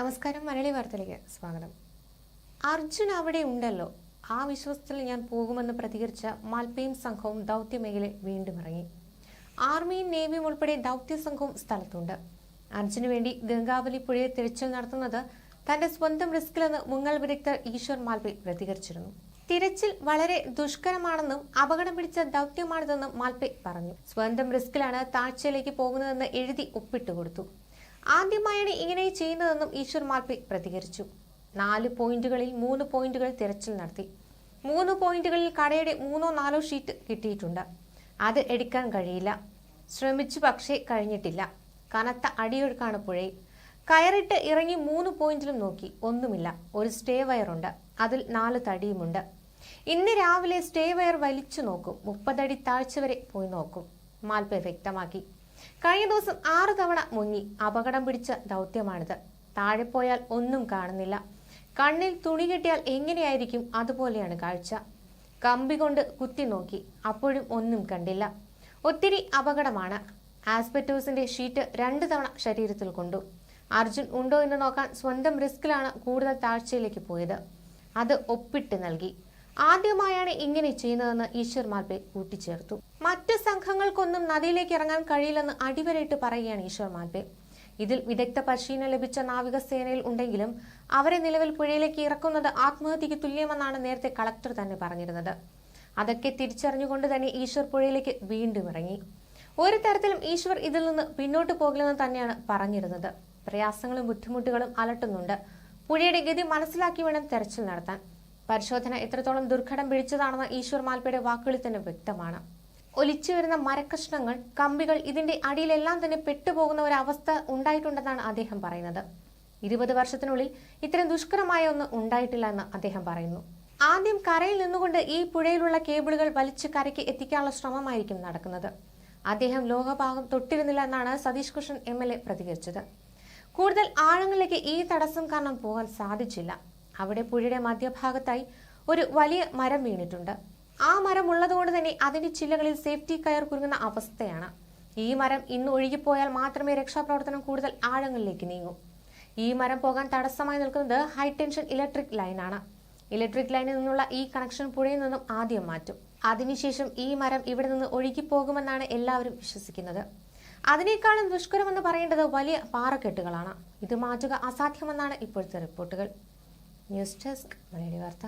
നമസ്കാരം മലയാളി വാർത്തയിലേക്ക് സ്വാഗതം. അർജുൻ അവിടെ ഉണ്ടല്ലോ. ആ വിശ്വാസത്തിൽ ഞാൻ പോകുമെന്ന് പ്രതികരിച്ച മാൽപ്പയും സംഘവും ദൗത്യമേഖലയിൽ വീണ്ടും ഇറങ്ങി. ആർമിയും നേവിയും ഉൾപ്പെടെ ദൗത്യ സംഘവും സ്ഥലത്തുണ്ട്. അർജുന് വേണ്ടി ഗംഗാവലി പുഴയെ തിരച്ചിൽ നടത്തുന്നത് തന്റെ സ്വന്തം റിസ്കിലെന്ന് മുങ്ങൽ വിദഗ്ധർ ഈശ്വർ മാൽപി പ്രതികരിച്ചിരുന്നു. തിരച്ചിൽ വളരെ ദുഷ്കരമാണെന്നും അപകടം പിടിച്ച ദൗത്യമാണിതെന്നും മാൽപ്പെ പറഞ്ഞു. സ്വന്തം റിസ്കിലാണ് താഴ്ചയിലേക്ക് പോകുന്നതെന്ന് എഴുതി ഒപ്പിട്ട് കൊടുത്തു ആദ്യമായാണ് ഇങ്ങനെ ചെയ്യുന്നതെന്നും ഈശ്വർ മാൽപി പ്രതികരിച്ചു. നാല് പോയിന്റുകളിൽ മൂന്ന് പോയിന്റുകൾ തിരച്ചിൽ നടത്തി. മൂന്ന് പോയിന്റുകളിൽ കടയുടെ മൂന്നോ നാലോ ഷീറ്റ് കിട്ടിയിട്ടുണ്ട്. അത് എടുക്കാൻ കഴിയില്ല. ശ്രമിച്ചു പക്ഷേ കഴിഞ്ഞിട്ടില്ല. കനത്ത അടിയൊഴുക്കാണ് പുഴയിൽ. കയറിട്ട് ഇറങ്ങി മൂന്ന് പോയിന്റിലും നോക്കി. ഒന്നുമില്ല. ഒരു സ്റ്റേ വയറുണ്ട്. അതിൽ നാല് തടിയുമുണ്ട്. ഇന്ന് രാവിലെ സ്റ്റേ വയർ വലിച്ചു നോക്കും. മുപ്പതടി താഴ്ച വരെ പോയി നോക്കും. മാൽപ്പെ വ്യക്തമാക്കി. കഴിഞ്ഞ ദിവസം ആറു തവണ മുങ്ങി അപകടം പിടിച്ച ദൗത്യമാണിത്. താഴെ പോയാൽ ഒന്നും കാണുന്നില്ല. കണ്ണിൽ തുണി കിട്ടിയാൽ എങ്ങനെയായിരിക്കും അതുപോലെയാണ് കാഴ്ച. കമ്പി കൊണ്ട് കുത്തി നോക്കി അപ്പോഴും ഒന്നും കണ്ടില്ല. ഒത്തിരി അപകടമാണ്. ആസ്പെറ്റോസിന്റെ ഷീറ്റ് രണ്ട് തവണ ശരീരത്തിൽ കൊണ്ടു. അർജുൻ ഉണ്ടോ എന്ന് നോക്കാൻ സ്വന്തം റിസ്കിലാണ് കൂടുതൽ താഴ്ചയിലേക്ക് പോയത്. അത് ഒപ്പിട്ട് നൽകി. ആദ്യമായാണ് ഇങ്ങനെ ചെയ്യുന്നതെന്ന് ഈശ്വർ മാർപ്പെ കൂട്ടിച്ചേർത്തു. സംഘങ്ങൾക്കൊന്നും നദിയിലേക്ക് ഇറങ്ങാൻ കഴിയില്ലെന്ന് അടിവരയിട്ട് പറയുകയാണ് ഈശ്വർ മാൽബെ ഇതിൽ വിദഗ്ധ പരിശീലനം ലഭിച്ച നാവികസേനയിൽ ഉണ്ടെങ്കിലും അവരെ നിലവിൽ പുഴയിലേക്ക് ഇറക്കുന്നത് ആത്മഹത്യക്ക് തുല്യമെന്നാണ് നേരത്തെ കളക്ടർ തന്നെ പറഞ്ഞിരുന്നത്. അതൊക്കെ തിരിച്ചറിഞ്ഞുകൊണ്ട് തന്നെ ഈശ്വർ പുഴയിലേക്ക് വീണ്ടും ഇറങ്ങി. ഒരു തരത്തിലും ഈശ്വർ ഇതിൽ നിന്ന് പിന്നോട്ട് പോകില്ലെന്ന് തന്നെയാണ് പറഞ്ഞിരുന്നത്. പ്രയാസങ്ങളും ബുദ്ധിമുട്ടുകളും അലട്ടുന്നുണ്ട്. പുഴയുടെ ഗതി മനസ്സിലാക്കി വേണം തെരച്ചിൽ നടത്താൻ. പരിശോധന എത്രത്തോളം ദുർഘടം പിടിച്ചതാണെന്ന് ഈശ്വർ മാൽപ്പയുടെ വാക്കുകളിൽ തന്നെ വ്യക്തമാണ്. ഒലിച്ചു വരുന്ന മരക്കഷ്ണങ്ങൾ കമ്പികൾ ഇതിന്റെ അടിയിലെല്ലാം തന്നെ പെട്ടുപോകുന്ന ഒരു അവസ്ഥ ഉണ്ടായിട്ടുണ്ടെന്നാണ് അദ്ദേഹം പറയുന്നത്. ഇരുപത് വർഷത്തിനുള്ളിൽ ഇത്തരം ദുഷ്കരമായ ഒന്ന് ഉണ്ടായിട്ടില്ല എന്ന് അദ്ദേഹം പറയുന്നു. ആദ്യം കരയിൽ നിന്നുകൊണ്ട് ഈ പുഴയിലുള്ള കേബിളുകൾ വലിച്ച് കരയ്ക്ക് എത്തിക്കാനുള്ള ശ്രമമായിരിക്കും നടക്കുന്നത്. അദ്ദേഹം ലോകഭാഗം തൊട്ടിരുന്നില്ല എന്നാണ് Satish Krishnan M L A പ്രതികരിച്ചത്. കൂടുതൽ ആഴങ്ങളിലേക്ക് ഈ തടസ്സം കാരണം പോകാൻ സാധിച്ചില്ല. അവിടെ പുഴയുടെ മധ്യഭാഗത്തായി ഒരു വലിയ മരം വീണിട്ടുണ്ട്. ആ മരം ഉള്ളതുകൊണ്ട് തന്നെ അതിന്റെ ചില്ലകളിൽ സേഫ്റ്റി കയർ കുരുങ്ങുന്ന അവസ്ഥയാണ്. ഈ മരം ഇന്ന് ഒഴുകിപ്പോയാൽ മാത്രമേ രക്ഷാപ്രവർത്തനം കൂടുതൽ ആഴങ്ങളിലേക്ക് നീങ്ങൂ. ഈ മരം പോകാൻ തടസ്സമായി നിൽക്കുന്നത് ഹൈ ടെൻഷൻ ഇലക്ട്രിക് ലൈനാണ് ഇലക്ട്രിക് ലൈനിൽ നിന്നുള്ള ഈ കണക്ഷൻ പുഴയിൽ നിന്നും ആദ്യം മാറ്റും. അതിനുശേഷം ഈ മരം ഇവിടെ നിന്ന് ഒഴുകിപ്പോകുമെന്നാണ് എല്ലാവരും വിശ്വസിക്കുന്നത്. അതിനേക്കാളും ദുഷ്കരമെന്ന് പറയേണ്ടത് വലിയ പാറക്കെട്ടുകളാണ്. ഇത് മാറ്റുക അസാധ്യമെന്നാണ് ഇപ്പോഴത്തെ റിപ്പോർട്ടുകൾ. ന്യൂസ് ഡെസ്ക് മലയാളി വാർത്ത.